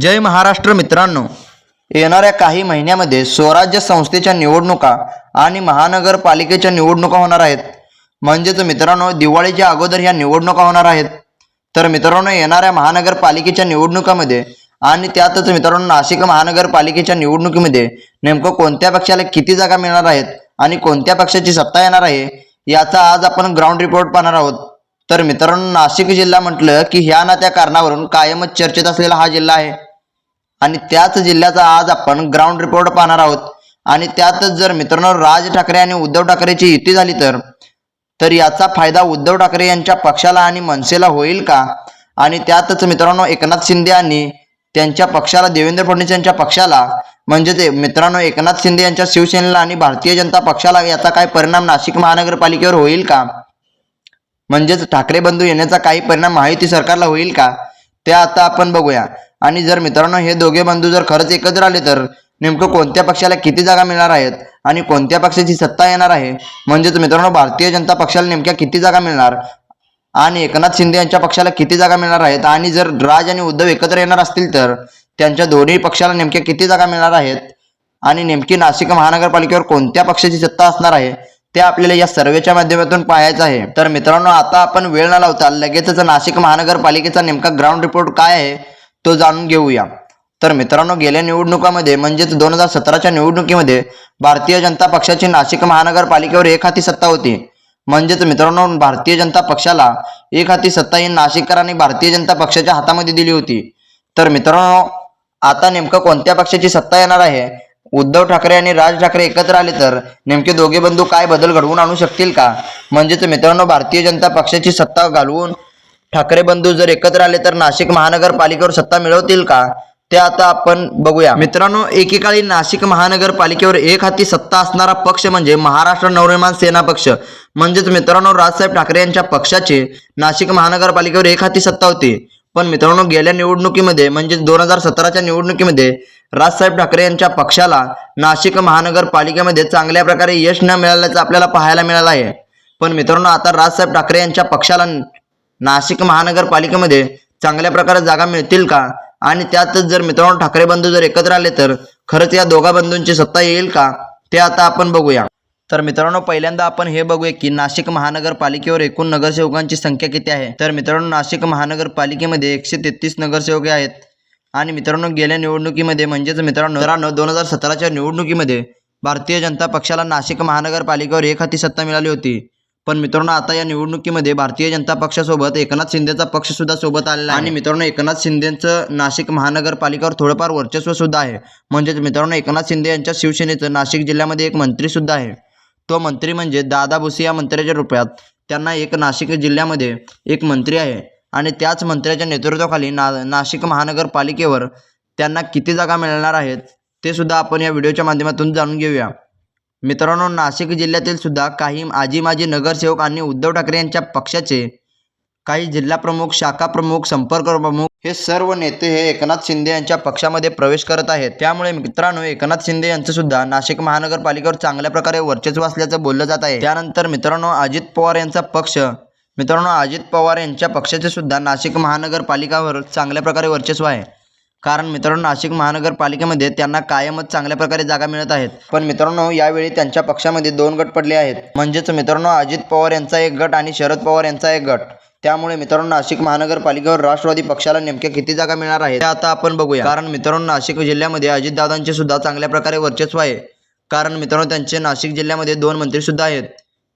जय महाराष्ट्र मित्रांनो. येणाऱ्या काही महिन्यामध्ये स्वराज्य संस्थेच्या निवडणुका आणि महानगरपालिकेच्या निवडणुका होणार आहेत. म्हणजेच मित्रांनो दिवाळीच्या अगोदर ह्या निवडणुका होणार आहेत. तर मित्रांनो येणाऱ्या महानगरपालिकेच्या निवडणुकामध्ये आणि त्यातच मित्रांनो नाशिक महानगरपालिकेच्या निवडणुकीमध्ये नेमकं कोणत्या पक्षाला किती जागा मिळणार आहेत आणि कोणत्या पक्षाची सत्ता येणार आहे याचा आज आपण ग्राउंड रिपोर्ट पाहणार आहोत. तर मित्रांनो नाशिक जिल्हा म्हटलं की ह्या ना त्या कारणावरून कायमच चर्चेत असलेला हा जिल्हा आहे. आणि त्याच जिल्ह्याचा आज आपण ग्राउंड रिपोर्ट पाहणार आहोत. आणि त्यातच जर मित्रांनो राज ठाकरे आणि उद्धव ठाकरेची युती झाली तर तर याचा फायदा उद्धव ठाकरे यांच्या पक्षाला आणि मनसेला होईल का? आणि त्यातच मित्रांनो एकनाथ शिंदे आणि त्यांच्या पक्षाला देवेंद्र फडणवीस यांच्या पक्षाला म्हणजे ते मित्रांनो एकनाथ शिंदे यांच्या शिवसेनेला आणि भारतीय जनता पक्षाला याचा काय परिणाम नाशिक महानगरपालिकेवर होईल का? म्हणजेच ठाकरे बंधू येण्याचा काही परिणाम माहिती सरकारला होईल का? ते आता आपण बघूया. आणि जर मित्रांनो हे दोघे बंधू जर खरंच एकत्र आले तर नेमकं कोणत्या पक्षाला किती जागा मिळणार आहेत आणि कोणत्या पक्षाची सत्ता येणार आहे? म्हणजेच मित्रांनो भारतीय जनता पक्षाला नेमक्या किती जागा मिळणार? आणि एकनाथ शिंदे यांच्या पक्षाला किती जागा मिळणार आहेत? आणि जर राज आणि उद्धव एकत्र येणार असतील तर त्यांच्या दोन्ही पक्षाला नेमक्या किती जागा मिळणार आहेत? आणि नेमकी नाशिक महानगरपालिकेवर कोणत्या पक्षाची सत्ता असणार आहे? ते आपल्याला या सर्वेच्या माध्यमातून पाहायचं आहे. तर मित्रांनो आता आपण वेळ न लावता लगेचच नाशिक महानगरपालिकेचा नेमका ग्राउंड रिपोर्ट काय आहे? तो जाणून घेऊया. तर मित्रांनो गेल्या निवडणुकामध्ये म्हणजेच दोन हजार सतराच्या निवडणुकीमध्ये भारतीय जनता पक्षाची नाशिक महानगरपालिकेवर एक हाती सत्ता होती. म्हणजेच मित्रांनो भारतीय जनता पक्षाला एक हाती सत्ता ही नाशिककरांनी भारतीय जनता पक्षाच्या हातामध्ये दिली होती. तर मित्रांनो आता नेमकं कोणत्या पक्षाची सत्ता येणार आहे? उद्धव ठाकरे आणि राज ठाकरे एकत्र आले तर नेमके दोघे बंधू काय बदल घडवून आणू शकतील का? म्हणजेच मित्रांनो भारतीय जनता पक्षाची सत्ता घालवून ठाकरे बंधू जर एकत्र आले तर नाशिक महानगरपालिकेवर सत्ता मिळवतील का? ते आता आपण बघूया. मित्रांनो एकेकाळी नाशिक महानगरपालिकेवर एक हाती सत्ता असणारा पक्ष म्हणजे महाराष्ट्र नवनिर्माण सेना पक्ष. म्हणजेच मित्रांनो राजसाहेब ठाकरे यांच्या पक्षाचे नाशिक महानगरपालिकेवर एक हाती सत्ता होती. पण मित्रांनो गेल्या निवडणुकीमध्ये म्हणजेच दोन हजार सतराच्या निवडणुकीमध्ये राजसाहेब ठाकरे यांच्या पक्षाला नाशिक महानगरपालिकेमध्ये चांगल्या प्रकारे यश न मिळाल्याचं आपल्याला पाहायला मिळालं आहे. पण मित्रांनो आता राजसाहेब ठाकरे यांच्या पक्षाला नाशिक महानगरपालिकेमध्ये चांगल्या प्रकारे जागा मिळतील का? आणि त्यातच जर मित्रांनो ठाकरे बंधू जर एकत्र आले तर खरंच या दोघा बंधूंची सत्ता येईल का? ते आता आपण बघूया. तर मित्रांनो पहिल्यांदा आपण हे बघूया की नाशिक महानगरपालिकेवर एकूण नगरसेवकांची संख्या किती आहे? तर मित्रांनो नाशिक महानगरपालिकेमध्ये एकशे तेहतीस नगरसेवक आहेत. आणि मित्रांनो गेल्या निवडणुकीमध्ये म्हणजेच मित्रांनो मित्रांनो दोन हजार सतराच्या निवडणुकीमध्ये भारतीय जनता पक्षाला नाशिक महानगरपालिकेवर एक हाती सत्ता मिळाली होती. पण मित्रांनो आता या निवडणुकीमध्ये भारतीय जनता पक्षासोबत एकनाथ शिंदेचा पक्ष सुद्धा सोबत आलेला आहे. आणि मित्रांनो एकनाथ शिंदेचं नाशिक महानगरपालिकेवर थोडंफार वर्चस्व सुद्धा आहे. म्हणजेच मित्रांनो एकनाथ शिंदे यांच्या शिवसेनेचं नाशिक जिल्ह्यामध्ये एक मंत्री सुद्धा आहे. तो मंत्री म्हणजे दादा भुसे या मंत्र्याच्या रूपात त्यांना एक नाशिक जिल्ह्यामध्ये एक मंत्री आहे. आणि त्याच मंत्र्याच्या नेतृत्वाखाली ना नाशिक महानगरपालिकेवर त्यांना किती जागा मिळणार आहेत ते सुद्धा आपण या व्हिडिओच्या माध्यमातून जाणून घेऊया. मित्रांनो नाशिक जिल्ह्यातील सुद्धा काही आजी माजी नगरसेवक आणि उद्धव ठाकरे यांच्या पक्षाचे काही जिल्हा प्रमुख शाखा प्रमुख संपर्क प्रमुख हे सर्व नेते हे एकनाथ शिंदे यांच्या पक्षामध्ये प्रवेश करत आहेत. त्यामुळे मित्रांनो एकनाथ शिंदे यांचं सुद्धा नाशिक महानगरपालिकेवर चांगल्या प्रकारे वर्चस्व असल्याचं बोललं जात आहे. त्यानंतर मित्रांनो अजित पवार यांचा पक्ष मित्रांनो अजित पवार यांच्या पक्षाचे सुद्धा नाशिक महानगरपालिकावर चांगल्या प्रकारे वर्चस्व आहे. कारण मित्रांनो नाशिक महानगरपालिकेमध्ये त्यांना कायमच चांगल्या प्रकारे जागा मिळत आहेत. पण मित्रांनो यावेळी त्यांच्या पक्षामध्ये दोन गट पडले आहेत. म्हणजेच मित्रांनो अजित पवार यांचा एक गट आणि शरद पवार यांचा एक गट. त्यामुळे मित्रांनो नाशिक महानगरपालिकेवर राष्ट्रवादी पक्षाला नेमक्या किती जागा मिळणार आहेत ते आता आपण बघूया. कारण मित्रांनो नाशिक जिल्ह्यामध्ये अजितदादांचे सुद्धा चांगल्या प्रकारे वर्चस्व आहे. कारण मित्रांनो त्यांचे नाशिक जिल्ह्यामध्ये दोन मंत्री सुद्धा आहेत.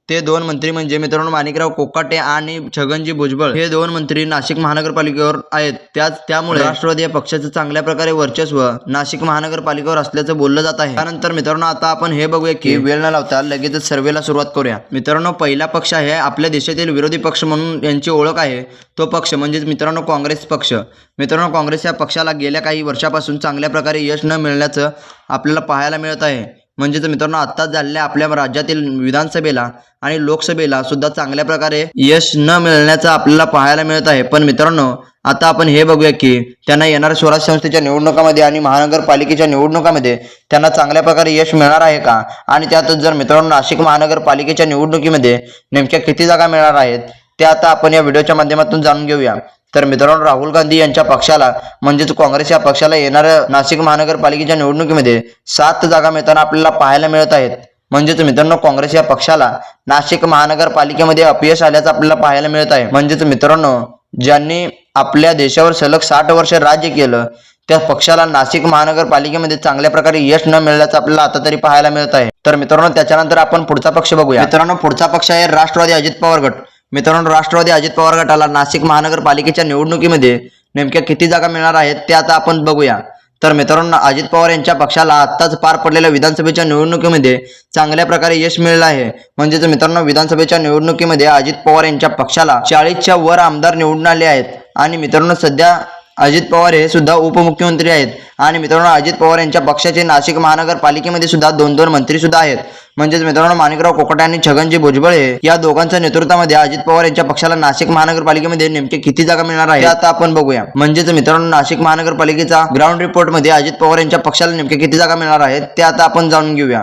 ते दोन मंत्री म्हणजे मित्रांनो माणिकराव कोकाटे आणि छगनजी भुजबळ हे दोन मंत्री नाशिक महानगरपालिकेवर आहेत. त्याच त्यामुळे राष्ट्रवादी या पक्षाचं चांगल्या प्रकारे वर्चस्व नाशिक महानगरपालिकेवर असल्याचं बोललं जात आहे. त्यानंतर मित्रांनो आता आपण हे बघूया की वेळ न लावता लगेचच सर्वेला सुरुवात करूया. मित्रांनो पहिला पक्ष आहे आपल्या देशातील विरोधी पक्ष म्हणून यांची ओळख आहे. तो पक्ष म्हणजेच मित्रांनो काँग्रेस पक्ष. मित्रांनो काँग्रेस या पक्षाला गेल्या काही वर्षापासून चांगल्या प्रकारे यश न मिळण्याचं आपल्याला पाहायला मिळत आहे. म्हणजेच मित्रांनो आत्ताच झालेल्या आपल्या राज्यातील विधानसभेला आणि लोकसभेला सुद्धा चांगल्या प्रकारे यश न मिळण्याचं आपल्याला पाहायला मिळत आहे. पण मित्रांनो आता आपण हे बघूया की त्यांना येणाऱ्या स्वराज्य संस्थेच्या निवडणुकामध्ये आणि महानगरपालिकेच्या निवडणुकामध्ये त्यांना चांगल्या प्रकारे यश मिळणार आहे का? आणि त्यातच जर मित्रांनो नाशिक महानगरपालिकेच्या निवडणुकीमध्ये नेमक्या किती जागा मिळणार आहेत ते आता आपण या व्हिडिओच्या माध्यमातून जाणून घेऊया. तर मित्रांनो राहुल गांधी यांच्या पक्षाला म्हणजेच काँग्रेस या पक्षाला येणाऱ्या नाशिक महानगरपालिकेच्या निवडणुकीमध्ये सात जागा मिळताना आपल्याला पाहायला मिळत आहेत. म्हणजेच मित्रांनो काँग्रेस या पक्षाला नाशिक महानगरपालिकेमध्ये अपयश आल्याचं आपल्याला पाहायला मिळत आहे. म्हणजेच मित्रांनो ज्यांनी आपल्या देशावर सलग साठ वर्ष राज्य केलं त्या पक्षाला नाशिक महानगरपालिकेमध्ये चांगल्या प्रकारे यश न मिळाल्याचं आपल्याला आता तरी पाहायला मिळत आहे. तर मित्रांनो त्याच्यानंतर आपण पुढचा पक्ष बघूया. मित्रांनो पुढचा पक्ष आहे राष्ट्रवादी अजित पवार गट. मित्रांनो राष्ट्रवादी अजित पवार गटाला नाशिक महानगरपालिकेच्या निवडणुकीमध्ये नेमक्या किती जागा मिळणार आहेत ते आता आपण बघूया. तर मित्रांनो अजित पवार यांच्या पक्षाला आत्ताच पार पडलेल्या विधानसभेच्या निवडणुकीमध्ये चांगल्या प्रकारे यश मिळलं आहे. म्हणजेच मित्रांनो विधानसभेच्या निवडणुकीमध्ये अजित पवार यांच्या पक्षाला चाळीसच्या वर आमदार निवडून आले आहेत. आणि मित्रांनो सध्या अजित पवार हे सुद्धा उपमुख्यमंत्री आहेत. आणि मित्रांनो अजित पवार यांच्या पक्षाचे नाशिक महानगरपालिकेमध्ये सुद्धा दोन दोन मंत्री सुद्धा आहेत. म्हणजेच मित्रांनो माणिकराव कोकटे आणि छगनजी भुजबळ हे या दोघांच्या नेतृत्वामध्ये अजित पवार यांच्या पक्षाला नाशिक महानगरपालिकेमध्ये नेमके किती जागा मिळणार आहे आता आपण बघूया. म्हणजेच मित्रांनो नाशिक महानगरपालिकेचा ग्राउंड रिपोर्टमध्ये अजित पवार यांच्या पक्षाला नेमके किती जागा मिळणार आहेत ते आता आपण जाणून घेऊया.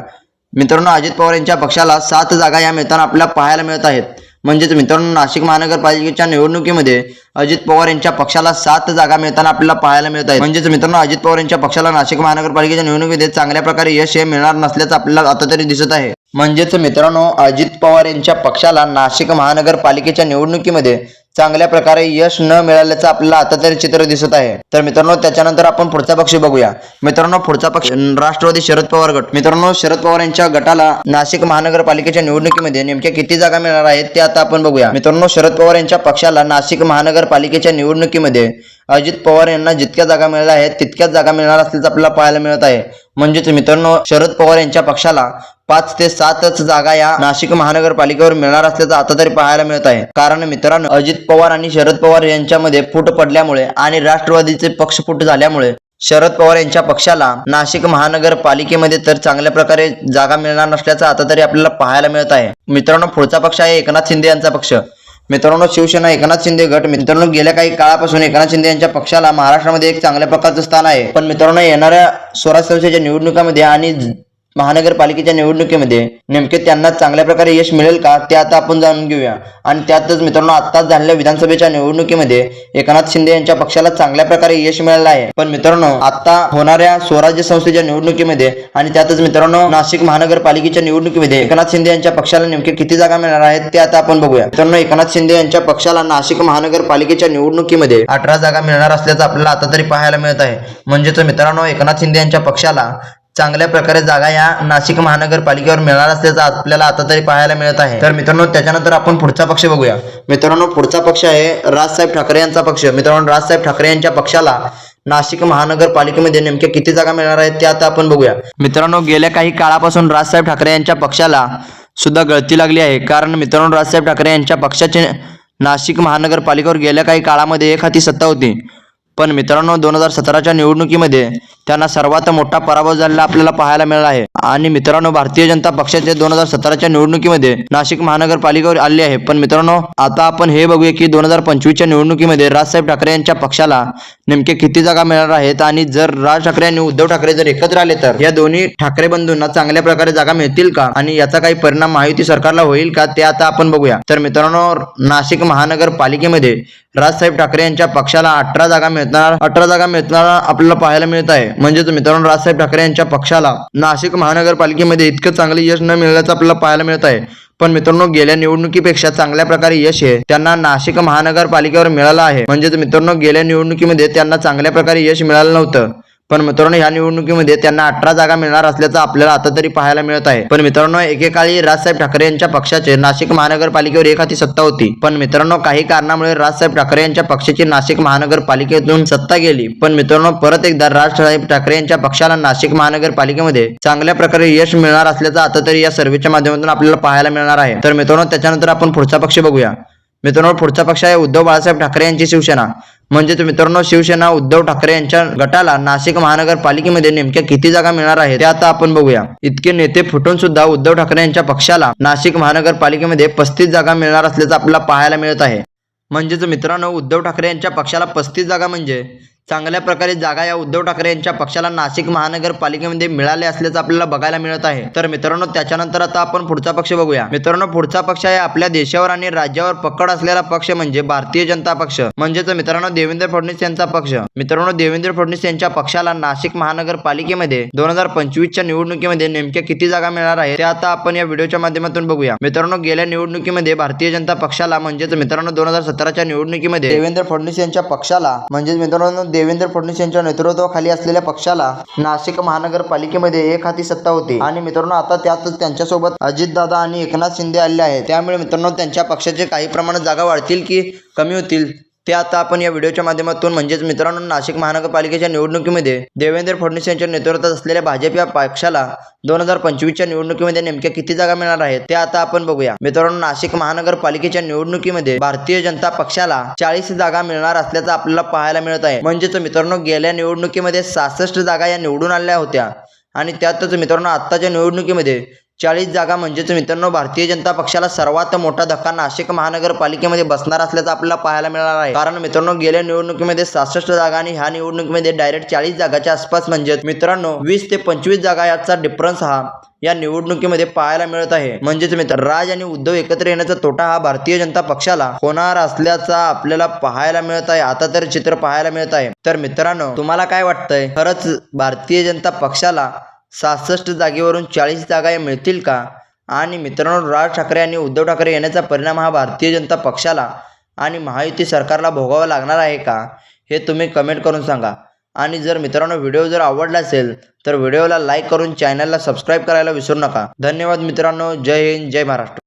मित्रांनो अजित पवार यांच्या पक्षाला सात जागा या मिळताना आपल्याला पाहायला मिळत आहेत. म्हणजेच मित्रांनो नाशिक महानगरपालिकेच्या निवडणुकीमध्ये अजित पवार यांच्या पक्षाला सात जागा मिळताना आपल्याला पाहायला मिळत आहेत. म्हणजेच मित्रांनो अजित पवार यांच्या पक्षाला नाशिक महानगरपालिकेच्या निवडणुकीमध्ये चांगल्या प्रकारे यश हे मिळणार नसल्याचं आपल्याला आता तरी दिसत आहे. म्हणजेच मित्रांनो अजित पवार यांच्या पक्षाला नाशिक महानगरपालिकेच्या निवडणुकीमध्ये चांगल्या प्रकारे यश न मिळाल्याचं आपल्याला आता तरी चित्र दिसत आहे. तर मित्रांनो त्याच्यानंतर आपण पुढचा पक्ष बघूया. मित्रांनो पुढचा पक्ष राष्ट्रवादी शरद पवार गट. मित्रांनो शरद पवार यांच्या गटाला नाशिक महानगरपालिकेच्या निवडणुकीमध्ये नेमक्या किती जागा मिळणार आहेत ते आता आपण बघूया. मित्रांनो शरद पवार यांच्या पक्षाला नाशिक महानगरपालिकेच्या निवडणुकीमध्ये अजित पवार यांना जितक्या जागा मिळाल्या आहेत तितक्याच जागा मिळणार असल्याचं आपल्याला पाहायला मिळत आहे. म्हणजेच मित्रांनो शरद पवार यांच्या पक्षाला पाच ते सातच जागा या नाशिक महानगरपालिकेवर मिळणार असल्याचं आता तरी पाहायला मिळत आहे. कारण मित्रांनो अजित पवार आणि शरद पवार यांच्यामध्ये फूट पडल्यामुळे आणि राष्ट्रवादीचे पक्ष फूट झाल्यामुळे शरद पवार यांच्या पक्षाला नाशिक महानगरपालिकेमध्ये तर चांगल्या प्रकारे जागा मिळणार नसल्याचं आता तरी आपल्याला पाहायला मिळत आहे. मित्रांनो पुढचा पक्ष आहे एकनाथ शिंदे यांचा पक्ष. मित्रांनो शिवसेना एकनाथ शिंदे गट मित्रांनो गेल्या काही काळापासून एकनाथ शिंदे यांच्या पक्षाला महाराष्ट्रामध्ये एक चांगल्या प्रकारचं स्थान आहे. पण मित्रांनो येणाऱ्या स्वराज संस्थेच्या निवडणुकामध्ये आणि महानगरपालिकेच्या निवडणुकीमध्ये नेमके त्यांना चांगल्या प्रकारे यश मिळेल का ते आता आपण जाणून घेऊया. आणि त्यातच मित्रांनो आत्ताच झालेल्या विधानसभेच्या निवडणुकीमध्ये एकनाथ शिंदे यांच्या पक्षाला चांगल्या प्रकारे यश मिळालं आहे. पण मित्रांनो आता होणाऱ्या स्वराज्य संस्थेच्या निवडणुकीमध्ये आणि त्यातच मित्रांनो नाशिक महानगरपालिकेच्या निवडणुकीमध्ये एकनाथ शिंदे यांच्या पक्षाला नेमके किती जागा मिळणार आहेत ते आता आपण बघूया. मित्रांनो एकनाथ शिंदे यांच्या पक्षाला नाशिक महानगरपालिकेच्या निवडणुकीमध्ये अठरा जागा मिळणार असल्याचं आपल्याला आता तरी पाहायला मिळत आहे. म्हणजेच मित्रांनो एकनाथ शिंदे यांच्या पक्षाला चांगल्या प्रकारे जागा या नाशिक महानगरपालिकेवर मिळणार असल्याचं आपल्याला आता तरी पाहायला मिळत आहे. तर मित्रांनो त्याच्यानंतर आपण पुढचा पक्ष बघूया. मित्रांनो पुढचा पक्ष आहे राजसाहेब ठाकरे यांचा पक्ष. मित्रांनो राजसाहेब ठाकरे यांच्या पक्षाला नाशिक महानगरपालिकेमध्ये नेमक्या किती जागा मिळणार आहेत ते आता आपण बघूया. मित्रांनो गेल्या काही काळापासून राजसाहेब ठाकरे यांच्या पक्षाला सुद्धा गळती लागली आहे. कारण मित्रांनो राजसाहेब ठाकरे यांच्या पक्षाचे नाशिक महानगरपालिकेवर गेल्या काही काळामध्ये एक हाती सत्ता होती. पण मित्रांनो दोन हजार सतराच्या निवडणुकीमध्ये त्यांना सर्वात मोठा पराभव झालेला आपल्याला पाहायला मिळाला आहे. आणि मित्रांनो भारतीय जनता पक्षाचे दोन हजार सतराच्या निवडणुकीमध्ये नाशिक महानगरपालिकेवर आले आहे. पण मित्रांनो आता आपण हे बघूया की दोन हजार पंचवीसच्या निवडणुकीमध्ये राजसाहेब ठाकरे यांच्या पक्षाला नेमके किती जागा मिळणार आहेत? आणि जर राज ठाकरे आणि उद्धव ठाकरे जर एकत्र आले तर या दोन्ही ठाकरे बंधूंना चांगल्या प्रकारे जागा मिळतील का? आणि याचा काही परिणाम महायुती सरकारला होईल का? ते आता आपण बघूया. तर मित्रांनो नाशिक महानगरपालिकेमध्ये राजसाहेब ठाकरे यांच्या पक्षाला अठरा जागा मिळणार अठरा जागा मिळणार आपल्याला पाहायला मिळत आहे. म्हणजेच मित्रांनो राजसाहेब ठाकरे यांच्या पक्षाला नाशिक महानगरपालिकेमध्ये इतकं चांगलं यश न मिळाल्याचं आपल्याला पाहायला मिळत आहे. पण मित्रांनो गेल्या निवडणुकीपेक्षा चांगल्या प्रकारे यश हे त्यांना नाशिक महानगरपालिकेवर मिळालं आहे. म्हणजेच मित्रांनो गेल्या निवडणुकीमध्ये त्यांना चांगल्या प्रकारे यश मिळालं नव्हतं. पण मित्रांनो ह्या निवडणुकीमध्ये त्यांना अठरा जागा मिळणार असल्याचं आपल्याला आता तरी पाहायला मिळत आहे. पण मित्रांनो एकेकाळी राजसाहेब ठाकरे यांच्या पक्षाचे नाशिक महानगरपालिकेवर एक हाती सत्ता होती. पण मित्रांनो काही कारणामुळे राजसाहेब ठाकरे यांच्या पक्षाची नाशिक महानगरपालिकेतून सत्ता गेली. पण मित्रांनो परत एकदा राजसाहेब ठाकरे यांच्या पक्षाला नाशिक महानगरपालिकेमध्ये चांगल्या प्रकारे यश मिळणार असल्याचं आता तरी या सर्वेच्या माध्यमातून आपल्याला पाहायला मिळणार आहे. तर मित्रांनो त्याच्यानंतर आपण पुढचा पक्ष बघूया. मित्रांनो पुढचा पक्ष आहे उद्धव बाळासाहेब ठाकरे यांची शिवसेना. म्हणजेच मित्रांनो शिवसेना उद्धव ठाकरे यांच्या गटाला नाशिक महानगरपालिकेमध्ये नेमक्या किती जागा मिळणार आहेत ते आता आपण बघूया. इतके नेते फुटून सुद्धा उद्धव ठाकरे यांच्या पक्षाला नाशिक महानगरपालिकेमध्ये पस्तीस जागा मिळणार असल्याचं आपल्याला पाहायला मिळत आहे. म्हणजेच मित्रांनो उद्धव ठाकरे यांच्या पक्षाला पस्तीस जागा म्हणजे चांगल्या प्रकारे जागा या उद्धव ठाकरे यांच्या पक्षाला नाशिक महानगरपालिकेमध्ये मिळाले असल्याचं आपल्याला बघायला मिळत आहे. तर मित्रांनो त्याच्यानंतर आता आपण पुढचा पक्ष बघूया. मित्रांनो पुढचा पक्ष आहे आपल्या देशावर आणि राज्यावर पकड असलेला पक्ष म्हणजे भारतीय जनता पक्ष. म्हणजेच मित्रांनो देवेंद्र फडणवीस यांचा पक्ष. मित्रांनो देवेंद्र फडणवीस यांच्या पक्षाला नाशिक महानगरपालिकेमध्ये दोन हजार पंचवीसच्या निवडणुकीमध्ये नेमक्या किती जागा मिळणार आहे ते आता आपण या व्हिडिओच्या माध्यमातून बघूया. मित्रांनो गेल्या निवडणुकीमध्ये भारतीय जनता पक्षाला म्हणजेच मित्रांनो दोन हजार सतराच्या निवडणुकीमध्ये देवेंद्र फडणवीस यांच्या पक्षाला म्हणजेच मित्रांनो देवेंद्र फडणवीस यांच्या नेतृत्वाखाली असलेल्या पक्षाला नाशिक महानगरपालिकेमध्ये एक हाती सत्ता होती. आणि मित्रांनो आता त्यातच त्यांच्यासोबत अजितदादा आणि एकनाथ शिंदे आले आहेत. त्यामुळे मित्रांनो त्यांच्या पक्षाचे काही प्रमाणात जागा वाढतील की कमी होतील? ते आता आपण या व्हिडिओच्या माध्यमातून म्हणजेच मित्रांनो नाशिक महानगरपालिकेच्या निवडणुकीमध्ये देवेंद्र फडणवीस यांच्या नेतृत्वात असलेल्या भाजप या पक्षाला दोन हजार पंचवीसच्या निवडणुकीमध्ये नेमक्या किती जागा मिळणार आहेत ते आता आपण बघूया. मित्रांनो नाशिक महानगरपालिकेच्या निवडणुकीमध्ये भारतीय जनता पक्षाला चाळीस जागा मिळणार असल्याचं आपल्याला पाहायला मिळत आहे. म्हणजेच मित्रांनो गेल्या निवडणुकीमध्ये सहासष्ट जागा या निवडून आल्या होत्या. आणि त्यातच मित्रांनो आत्ताच्या निवडणुकीमध्ये चाळीस जागा म्हणजेच मित्रांनो भारतीय जनता पक्षाला सर्वात मोठा धक्का नाशिक महानगरपालिकेमध्ये बसणार असल्याचं आपल्याला पाहायला मिळणार आहे. कारण मित्रांनो गेल्या निवडणुकीमध्ये सहासष्ट जागा आणि ह्या निवडणुकीमध्ये डायरेक्ट चाळीस जागाच्या आसपास म्हणजेच मित्रांनो वीस ते पंचवीस जागा याचा डिफरन्स हा या निवडणुकीमध्ये पाहायला मिळत आहे. म्हणजेच मित्र राज आणि उद्धव एकत्र येण्याचा तोटा हा भारतीय जनता पक्षाला होणार असल्याचा आपल्याला पाहायला मिळत आहे. आता तर चित्र पाहायला मिळत आहे. तर मित्रांनो तुम्हाला काय वाटतंय? खरंच भारतीय जनता पक्षाला सहासष्ट जागेवरून चाळीस जागा या मिळतील का? आणि मित्रांनो राज ठाकरे आणि उद्धव ठाकरे येण्याचा परिणाम हा भारतीय जनता पक्षाला आणि महायुती सरकारला भोगावा लागणार आहे का? हे तुम्ही कमेंट करून सांगा. आणि जर मित्रांनो व्हिडिओ जर आवडला असेल तर व्हिडिओला लाईक करून चॅनलला सबस्क्राईब करायला विसरू नका. धन्यवाद मित्रांनो. जय हिंद जय महाराष्ट्र.